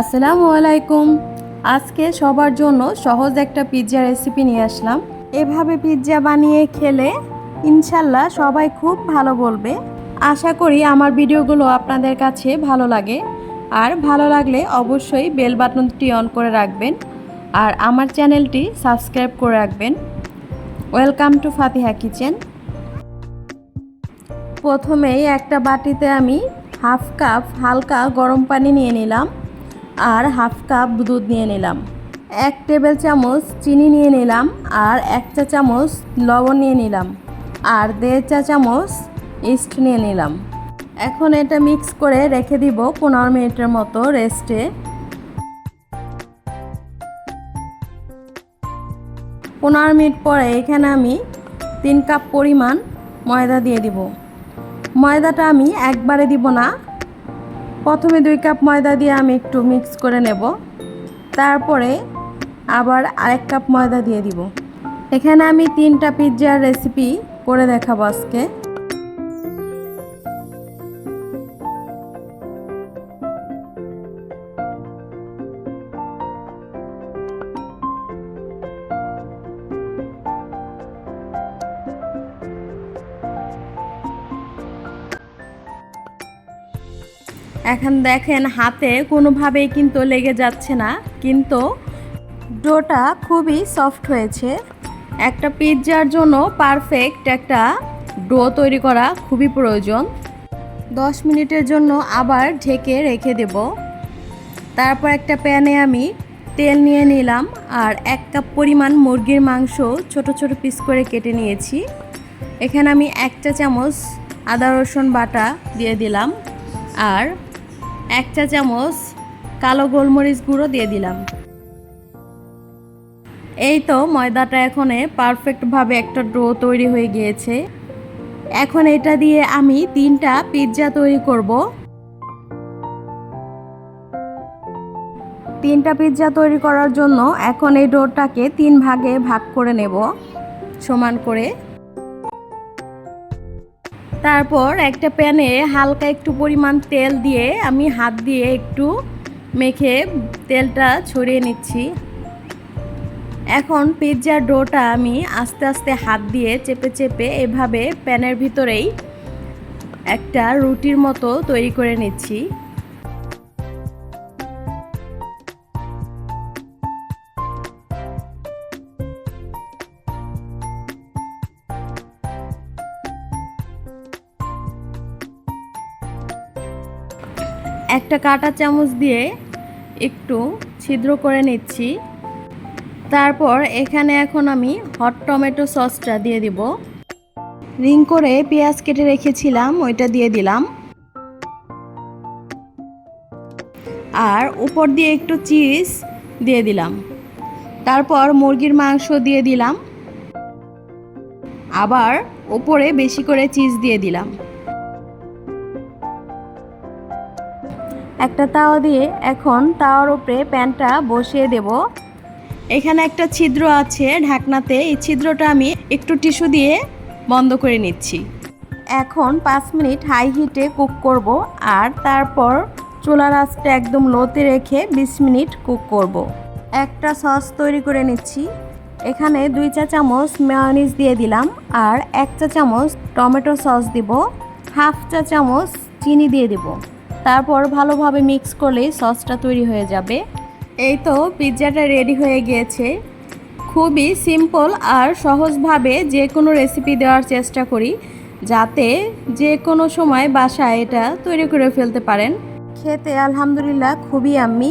আসসালামু আলাইকুম। আজকে সবার জন্য সহজ একটা পিৎজা রেসিপি নিয়ে আসলাম। এভাবে পিৎজা বানিয়ে খেলে ইনশাল্লাহ সবাই খুব ভালো বলবে। আশা করি আমার ভিডিওগুলো আপনাদের কাছে ভালো লাগে। আর ভালো লাগলে অবশ্যই বেল বাটনটি অন করে রাখবেন। আর আমার চ্যানেলটি সাবস্ক্রাইব করে রাখবেন। Welcome to Fatiha kitchen. প্রথমেই একটা বাটিতে আমি হাফ কাপ হালকা গরম পানি নিয়ে নিলাম। আর হাফ কাপ দুধ নিয়ে নিলাম। এক টেবিল চামচ চিনি নিয়ে নিলাম আর এক চা চামচ লবণ নিয়ে নিলাম আর দেড় চা চামচ ইস্ট নিয়ে নিলাম। এখন এটা মিক্স করে রেখে দিব পনেরো মিনিটের মতো রেস্টে। পনেরো মিনিট পরে এখানে আমি তিন কাপ পরিমাণ ময়দা দিয়ে দিব। ময়দাটা আমি একবারে দিব না প্রথমে দুই কাপ ময়দা দিয়ে আমি একটু মিক্স করে নেব। তারপরে আবার আরেক কাপ ময়দা দিয়ে দিব। এখানে আমি তিনটা পিৎজার রেসিপি করে দেখাবো আজকে। এখন দেখেন হাতে কোনোভাবেই কিন্তু লেগে যাচ্ছে না, কিন্তু ডোটা খুবই সফট হয়েছে। একটা পিৎজার জন্য পারফেক্ট একটা ডো তৈরি করা খুবই প্রয়োজন। দশ মিনিটের জন্য আবার ঢেকে রেখে দেব। তারপর একটা প্যানে আমি তেল নিয়ে নিলাম আর এক কাপ পরিমাণ মুরগির মাংস ছোট ছোট পিস করে কেটে নিয়েছি। এখানে আমি একটা চামচ আদা রসুন বাটা দিয়ে দিলাম। আর এক চা চামচ কালো গোলমরিচ গুঁড়ো দিয়ে দিলাম। এই তো ময়দাটা এখন পারফেক্টভাবে একটা ডো তৈরি হয়ে গিয়েছে। এখন এটা দিয়ে আমি তিনটা পিৎজা তৈরি করব। তিনটা পিৎজা তৈরি করার জন্য এখন এই ডোটাকে তিন ভাগে ভাগ করে নেব। সমান করে তারপর একটা প্যানে হালকা একটু পরিমাণ তেল দিয়ে আমি হাত দিয়ে একটু মেখে তেলটা ছড়িয়ে নিচ্ছি। এখন পিৎজার ডোটা আমি আস্তে আস্তে হাত দিয়ে চেপে চেপে এভাবে প্যানের ভিতরেই একটা রুটির মতো তৈরি করে নিচ্ছি। একটা কাঁটা চামচ দিয়ে একটু ছিদ্র করে নিচ্ছি। তারপর এখানে এখন আমি হট টমেটো সসটা দিয়ে দিব। রিং করে পেঁয়াজ কেটে রেখেছিলাম, ওইটা দিয়ে দিলাম। আর উপর দিয়ে একটু চিজ দিয়ে দিলাম। তারপর মুরগির মাংস দিয়ে দিলাম। আবার উপরে বেশি করে চিজ দিয়ে দিলাম। একটা তাওয়া দিয়ে এখন তাওয়ার উপরে প্যানটা বসিয়ে দেব। এখানে একটা ছিদ্র আছে ঢাকনাতে, এই ছিদ্রটা আমি একটু টিস্যু দিয়ে বন্ধ করে নিচ্ছি। এখন পাঁচ মিনিট হাই হিটে কুক করব আর তারপর চুলার আঁচটা একদম লোতে রেখে বিশ মিনিট কুক করব। একটা সস তৈরি করে নিচ্ছি। এখানে দুই চা চামচ মেয়নিজ দিয়ে দিলাম আর এক চা চামচ টমেটো সস দিব। হাফ চা চামচ চিনি দিয়ে দিব। তারপর ভালোভাবে মিক্স করলেই সসটা তৈরি হয়ে যাবে। এই তো পিৎজাটা রেডি হয়ে গিয়েছে। খুবই সিম্পল আর সহজভাবে যে কোনো রেসিপি দেওয়ার চেষ্টা করি, যাতে যে কোনো সময় বাসায় এটা তৈরি করে ফেলতে পারেন। খেতে আলহামদুলিল্লাহ খুবই আমি